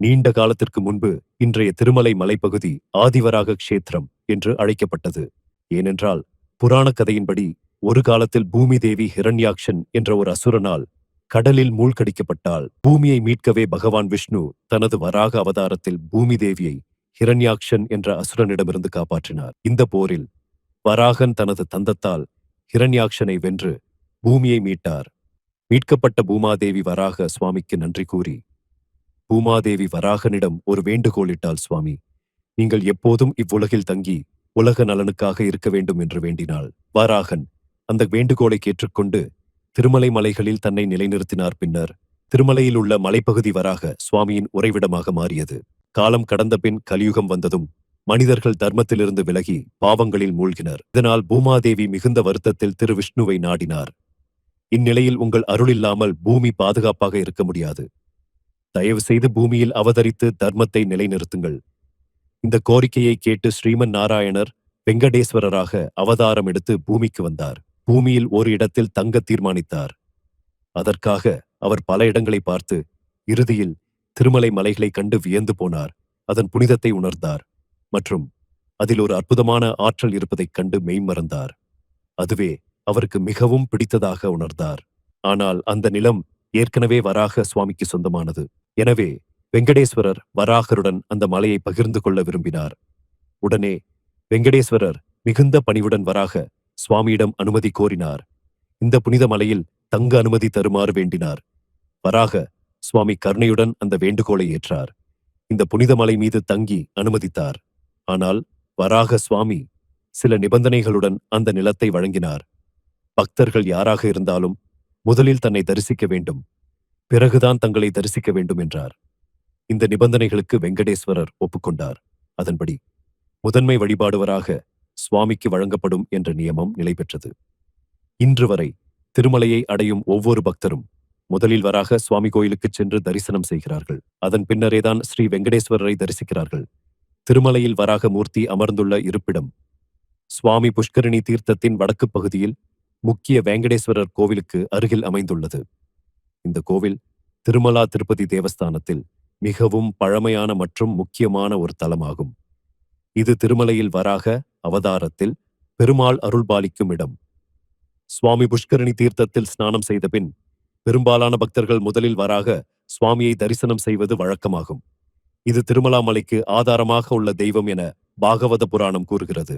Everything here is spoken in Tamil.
நீண்ட காலத்திற்கு முன்பு இன்றைய திருமலை மலைப்பகுதி ஆதிவராக க்ஷேத்திரம் என்று அழைக்கப்பட்டது. ஏனென்றால் புராணக் கதையின்படி ஒரு காலத்தில் பூமி தேவி ஹிரண்யாக்ஷன் என்ற ஒரு அசுரனால் கடலில் மூழ்கடிக்கப்பட்டால் பூமியை மீட்கவே பகவான் விஷ்ணு தனது வராக அவதாரத்தில் பூமி தேவியை ஹிரண்யாக்ஷன் என்ற அசுரனிடமிருந்து காப்பாற்றினார். இந்த போரில் வராகன் தனது தந்தத்தால் ஹிரண்யாக்ஷனை வென்று பூமியை மீட்டார். மீட்கப்பட்ட பூமாதேவி வராக சுவாமிக்கு நன்றி கூறி பூமாதேவி வராகனிடம் ஒரு வேண்டுகோளிட்டாள் சுவாமி. நீங்கள் எப்போதும் இவ்வுலகில் தங்கி உலக நலனுக்காக இருக்க வேண்டும் என்று வேண்டினாள். வராகன் அந்த வேண்டுகோளை கேற்றுக்கொண்டு திருமலை மலைகளில் தன்னை நிலைநிறுத்தினார் பின்னர் திருமலையில் உள்ள மலைப்பகுதி வராக சுவாமியின் உறைவிடமாக மாறியது. காலம் கடந்த பின் கலியுகம் வந்ததும் மனிதர்கள் தர்மத்திலிருந்து விலகி பாவங்களில் மூழ்கினர். இதனால் பூமாதேவி மிகுந்த வருத்தத்தில் திரு விஷ்ணுவை நாடினார். இந்நிலையில் உங்கள் அருள் இல்லாமல் பூமி பாதுகாப்பாக இருக்க முடியாது. தயவு செய்து பூமியில் அவதரித்து தர்மத்தை நிலைநிறுத்துங்கள். இந்த கோரிக்கையை கேட்டு ஸ்ரீமன் நாராயணர் வெங்கடேஸ்வரராக அவதாரம் எடுத்து பூமிக்கு வந்தார். பூமியில் ஒரு இடத்தில் தங்க தீர்மானித்தார். அதற்காக அவர் பல இடங்களை பார்த்து இறுதியில் திருமலை மலைகளை கண்டு வியந்து போனார். அதன் புனிதத்தை உணர்ந்தார் மற்றும் அதில் ஒரு அற்புதமான ஆற்றல் இருப்பதைக் கண்டு மெய்மறந்தார் அதுவே அவருக்கு மிகவும் பிடித்ததாக உணர்ந்தார். ஆனால் அந்த நிலம் ஏற்கனவே வராக சுவாமிக்கு சொந்தமானது. எனவே வெங்கடேஸ்வரர் வராகருடன் அந்த மலையை பகிர்ந்து கொள்ள விரும்பினார். உடனே வெங்கடேஸ்வரர் மிகுந்த பணிவுடன் வராக சுவாமியிடம் அனுமதி கோரினார். இந்த புனித மலையில் தங்க அனுமதி தருமாறு வேண்டினார். வராக சுவாமி கருணையுடன் அந்த வேண்டுகோளை ஏற்றார். இந்த புனித மலை மீது தங்கி அனுமதித்தார். ஆனால் வராக சுவாமி சில நிபந்தனைகளுடன் அந்த நிலத்தை வழங்கினார். பக்தர்கள் யாராக இருந்தாலும் முதலில் தன்னை தரிசிக்க வேண்டும். பிறகுதான் தங்களை தரிசிக்க வேண்டும் என்றார். இந்த நிபந்தனைகளுக்கு வெங்கடேஸ்வரர் ஒப்புக்கொண்டார். அதன்படி முதன்மை வழிபாடுவராக சுவாமிக்கு வழங்கப்படும் என்ற நியமம் நிலை பெற்றது இன்று வரை திருமலையை அடையும் ஒவ்வொரு பக்தரும் முதலில் வராக சுவாமி கோயிலுக்குச் சென்று தரிசனம் செய்கிறார்கள். அதன் பின்னரேதான் ஸ்ரீ வெங்கடேஸ்வரரை தரிசிக்கிறார்கள். திருமலையில் வராக மூர்த்தி அமர்ந்துள்ள இருப்பிடம் சுவாமி புஷ்கரிணி தீர்த்தத்தின் வடக்கு பகுதியில் முக்கிய வேங்கடேஸ்வரர் கோவிலுக்கு அருகில் அமைந்துள்ளது. இந்த கோவில் திருமலா திருப்பதி தேவஸ்தானத்தில் மிகவும் பழமையான மற்றும் முக்கியமான ஒரு தலமாகும். இது திருமலையில் வராக அவதாரத்தில் பெருமாள் அருள்பாலிக்கும் இடம். சுவாமி புஷ்கரணி தீர்த்தத்தில் ஸ்நானம் செய்த பின் பெரும்பாலான பக்தர்கள் முதலில் வராக சுவாமியை தரிசனம் செய்வது வழக்கமாகும். இது திருமலாமலைக்கு ஆதாரமாக உள்ள தெய்வம் என பாகவத புராணம் கூறுகிறது.